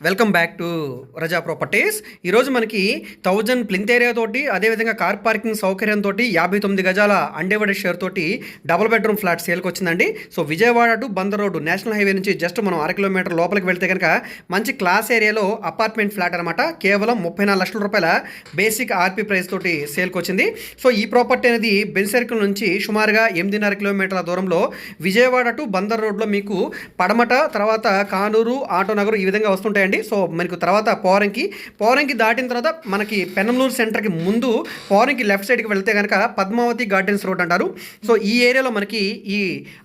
welcome back to Raza properties ఈరోజు మనకి thousand plinth area తోటి అదేవిధంగా కార్ పార్కింగ్ సౌకర్యంతో యాభై తొమ్మిది గజాల అండేవడ షేర్ తోటి డబుల్ బెడ్రూమ్ ఫ్లాట్ సేల్కి వచ్చిందండి. So Vijayawada to Bandar road national highway నుంచి జస్ట్ మనం అర కిలోమీటర్ లోపలికి వెళ్తే కనుక మంచి క్లాస్ ఏరియాలో అపార్ట్మెంట్ ఫ్లాట్ అనమాట కేవలం ముప్పై నాలుగు లక్షల రూపాయల బేసిక్ ఆర్పీ ప్రైస్ తోటి సేల్కి వచ్చింది. సో ఈ ప్రాపర్టీ అనేది బెన్ సర్కిల్ నుంచి సుమారుగా ఎనిమిదిన్నర కిలోమీటర్ల దూరంలో విజయవాడ టు బందర్ రోడ్లో మీకు పడమట తర్వాత కానూరు ఆటోనగర్ ఈ విధంగా అండి. సో మనకు తర్వాత పోరంకి పోరంకి దాటిన తర్వాత మనకి పెనమలూరు సెంటర్కి ముందు పోరంకి లెఫ్ట్ సైడ్కి వెళ్తే కనుక పద్మావతి గార్డెన్స్ రోడ్ అంటారు. సో ఈ ఏరియాలో మనకి ఈ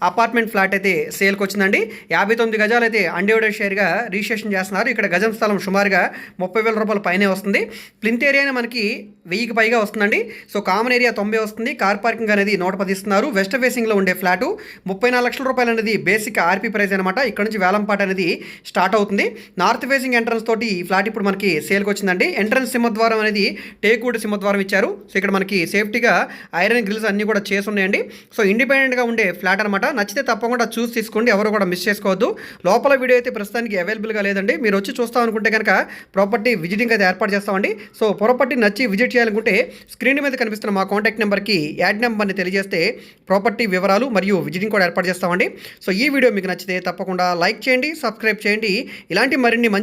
అపార్ట్మెంట్ ఫ్లాట్ అయితే సేల్కి వచ్చిందండి. యాభై తొమ్మిది గజాలు అయితే అన్డివైడెడ్ షేర్గా రిజిస్ట్రేషన్ చేస్తున్నారు. ఇక్కడ గజం స్థలం సుమారుగా ముప్పై వేల రూపాయల పైనే వస్తుంది. ప్లింత్ ఏరియానే మనకి వెయ్యికి పైగా వస్తుందండి. సో కామన్ ఏరియా తొంభై వస్తుంది. కార్ పార్కింగ్ అనేది నూట పది ఇస్తున్నారు. వెస్ట్ ఫేసింగ్లో ఉండే ఫ్లాటు ముప్పై నాలుగు లక్షల రూపాయలు అనేది బేసిక్ ఆర్పీ ప్రైస్ అనమాట ఇక్కడ నుంచి వేలంపాట అనేది స్టార్ట్ అవుతుంది. నార్త్ ఫేసింగ్ ఎంట్రన్స్ తోటి ఈ ఫ్లాట్ ఇప్పుడు మనకి సేల్కి వచ్చిందండి. ఎంట్రన్స్ సింహద్వారం అనేది టేక్వుడ్ సింహద్వారం ఇచ్చారు. సో ఇక్కడ మనకి సేఫ్టీగా ఐరన్ గ్రిల్స్ అన్నీ కూడా చేసి ఉన్నాయండి. సో ఇండిపెండెంట్గా ఉండే ఫ్లాట్ అనమాట నచ్చితే తప్పకుండా చూసి తీసుకోండి. ఎవరు కూడా మిస్ చేసుకోవద్దు. లోపల వీడియో అయితే ప్రస్తుతానికి అవైలబుల్గా లేదండి. మీరు వచ్చి చూస్తాం అనుకుంటే కనుక ప్రాపర్టీ విజిటింగ్ అయితే ఏర్పాటు చేస్తామండి. సో ప్రాపర్టీ నచ్చి విజిట్ చేయాలనుకుంటే స్క్రీన్ మీద కనిపిస్తున్న మా కాంటాక్ట్ నెంబర్కి యాడ్ నెంబర్ని తెలియజేస్తే ప్రాపర్టీ వివరాలు మరియు విజిటింగ్ కూడా ఏర్పాటు చేస్తామండి. సో ఈ వీడియో మీకు నచ్చితే తప్పకుండా లైక్ చేయండి సబ్స్క్రైబ్ చేయండి. ఇలాంటి మరిన్ని మంచి